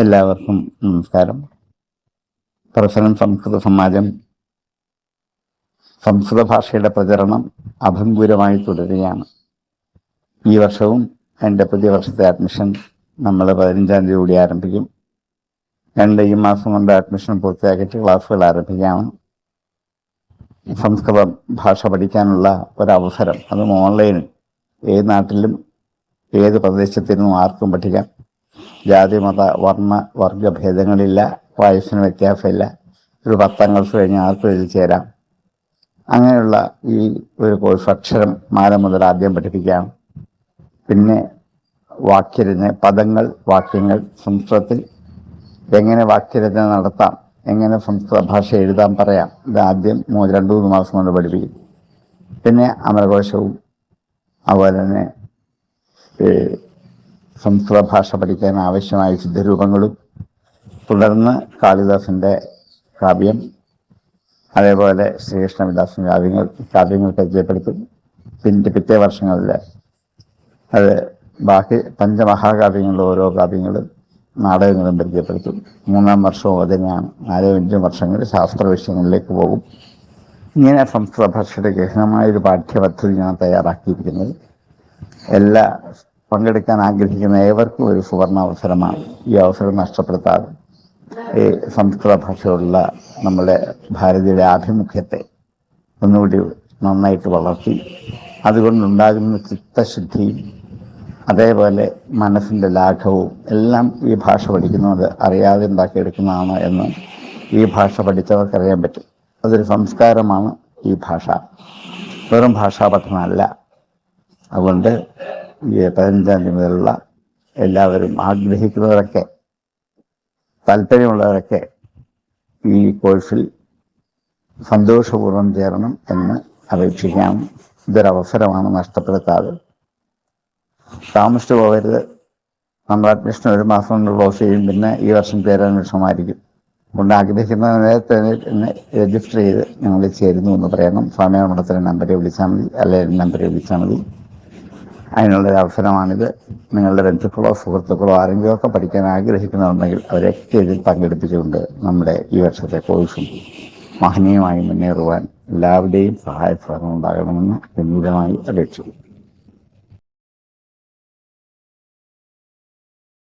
എല്ലാവർക്കും നമസ്കാരം. പ്രസരം സംസ്കൃത സമാജം സംസ്കൃത ഭാഷയുടെ പ്രചരണം അഭംഗൂരമായി തുടരുകയാണ്. ഈ വർഷവും എന്റെ പുതിയ വർഷത്തെ അഡ്മിഷൻ നമ്മൾ പതിനഞ്ചാം തീയതി കൂടി ആരംഭിക്കും. രണ്ട് ഈ മാസം കൊണ്ട് അഡ്മിഷൻ പൂർത്തിയാക്കിയിട്ട് ക്ലാസ്സുകൾ ആരംഭിക്കുകയാണ്. സംസ്കൃത ഭാഷ പഠിക്കാനുള്ള ഒരവസരം അതും ഓൺലൈനിൽ ഏത് നാട്ടിലും ഏത് പ്രദേശത്തിനും ആർക്കും പഠിക്കാം. ജാതി മത വർണ വർഗ ഭേദങ്ങളില്ല വയസ്സിന് വ്യത്യാസമില്ല. ഒരു പത്താം ക്ലാസ് കഴിഞ്ഞ് ആർക്കും ഇതിൽ ചേരാം. അങ്ങനെയുള്ള ഈ ഒരു കോഴ്സ് അക്ഷരം മാല മുതൽ ആദ്യം പഠിപ്പിക്കാം. പിന്നെ വാക്യരചന പദങ്ങൾ വാക്യങ്ങൾ സംസ്കൃതത്തിൽ എങ്ങനെ വാക്യരചന നടത്താം എങ്ങനെ സംസ്കൃത ഭാഷ എഴുതാൻ പറയാം ഇത് ആദ്യം രണ്ട് മൂന്ന് മാസം കൊണ്ട് പഠിപ്പിക്കും. പിന്നെ അമരകോശവും അതുപോലെ തന്നെ സംസ്കൃത ഭാഷ പഠിക്കാൻ ആവശ്യമായ സിദ്ധരൂപങ്ങളും തുടർന്ന് കാളിദാസന്റെ കാവ്യം അതേപോലെ ശ്രീകൃഷ്ണവിലാസൻ കാവ്യങ്ങൾ കാവ്യങ്ങൾ പരിചയപ്പെടുത്തും. പിന്നെ പിറ്റേ വർഷങ്ങളിൽ അത് ബാക്കി പഞ്ചമഹാകാവ്യങ്ങളിൽ ഓരോ കാവ്യങ്ങളും നാടകങ്ങളും പരിചയപ്പെടുത്തും. മൂന്നാം വർഷവും അതിനാണ് നാലോ അഞ്ചും വർഷങ്ങളിൽ ശാസ്ത്ര വിഷയങ്ങളിലേക്ക് പോകും. ഇങ്ങനെ സംസ്കൃത ഭാഷയുടെ ഗഹനമായൊരു പാഠ്യപദ്ധതി ഞാൻ തയ്യാറാക്കിയിരിക്കുന്നത്. എല്ലാ പങ്കെടുക്കാൻ ആഗ്രഹിക്കുന്ന ഏവർക്കും ഒരു സുവർണ അവസരമാണ് ഈ അവസരം നഷ്ടപ്പെടുത്താതെ. ഈ സംസ്കൃത ഭാഷയോടുള്ള നമ്മുടെ ഭാരതീയയുടെ ആഭിമുഖ്യത്തെ ഒന്നുകൂടി നന്നായിട്ട് വളർത്തി. അതുകൊണ്ടുണ്ടാകുന്ന ചിത്തശുദ്ധിയും അതേപോലെ മനസ്സിന്റെ ലാഘവും എല്ലാം ഈ ഭാഷ പഠിക്കുന്നത് അറിയാതെ ഉണ്ടാക്കിയെടുക്കുന്നതാണ് എന്ന് ഈ ഭാഷ പഠിച്ചവർക്ക് അറിയാൻ പറ്റും. അതൊരു സംസ്കാരമാണ് ഈ ഭാഷ. വെറും ഭാഷാ പഠനമല്ല അതുകൊണ്ട് പതിനഞ്ചാം തീയതി മുതലുള്ള എല്ലാവരും ആഗ്രഹിക്കുന്നവരൊക്കെ താല്പര്യമുള്ളവരൊക്കെ ഈ കോഴ്സിൽ സന്തോഷപൂർവം ചേരണം എന്ന് അപേക്ഷിക്കാം. ഇതൊരവസരമാണ് നഷ്ടപ്പെടുത്താതെ. താമസിച്ചു പോകരുത്. നമ്മൾ അഡ്മിഷൻ ഒരു മാസം കൊണ്ട് ക്ലോസ് ചെയ്യും പിന്നെ ഈ വർഷം ചേരാൻ വിഷമമായിരിക്കും. അതുകൊണ്ട് ആഗ്രഹിക്കുന്ന നേരത്തെ തന്നെ രജിസ്റ്റർ ചെയ്ത് ഞങ്ങൾ ചേരുന്നു എന്ന് പറയണം. സമയമടത്തിന് നമ്പരെ വിളിച്ചാൽ മതി അല്ലെങ്കിൽ നമ്പരെ വിളിച്ചാൽ മതി. അതിനുള്ള ഒരു അവസരമാണിത്. നിങ്ങളുടെ ബന്ധുക്കളോ സുഹൃത്തുക്കളോ ആരെങ്കിലും ഒക്കെ പഠിക്കാൻ ആഗ്രഹിക്കുന്നുണ്ടെങ്കിൽ അവരൊക്കെ ഇതിൽ പങ്കെടുപ്പിച്ചുകൊണ്ട് നമ്മുടെ ഈ വർഷത്തെ കോഴ്സും മഹനീയമായി മുന്നേറുവാൻ എല്ലാവരുടെയും സഹായ സഹകരണം ഉണ്ടാകണമെന്ന് വിനീതമായി അപേക്ഷിക്കുന്നു.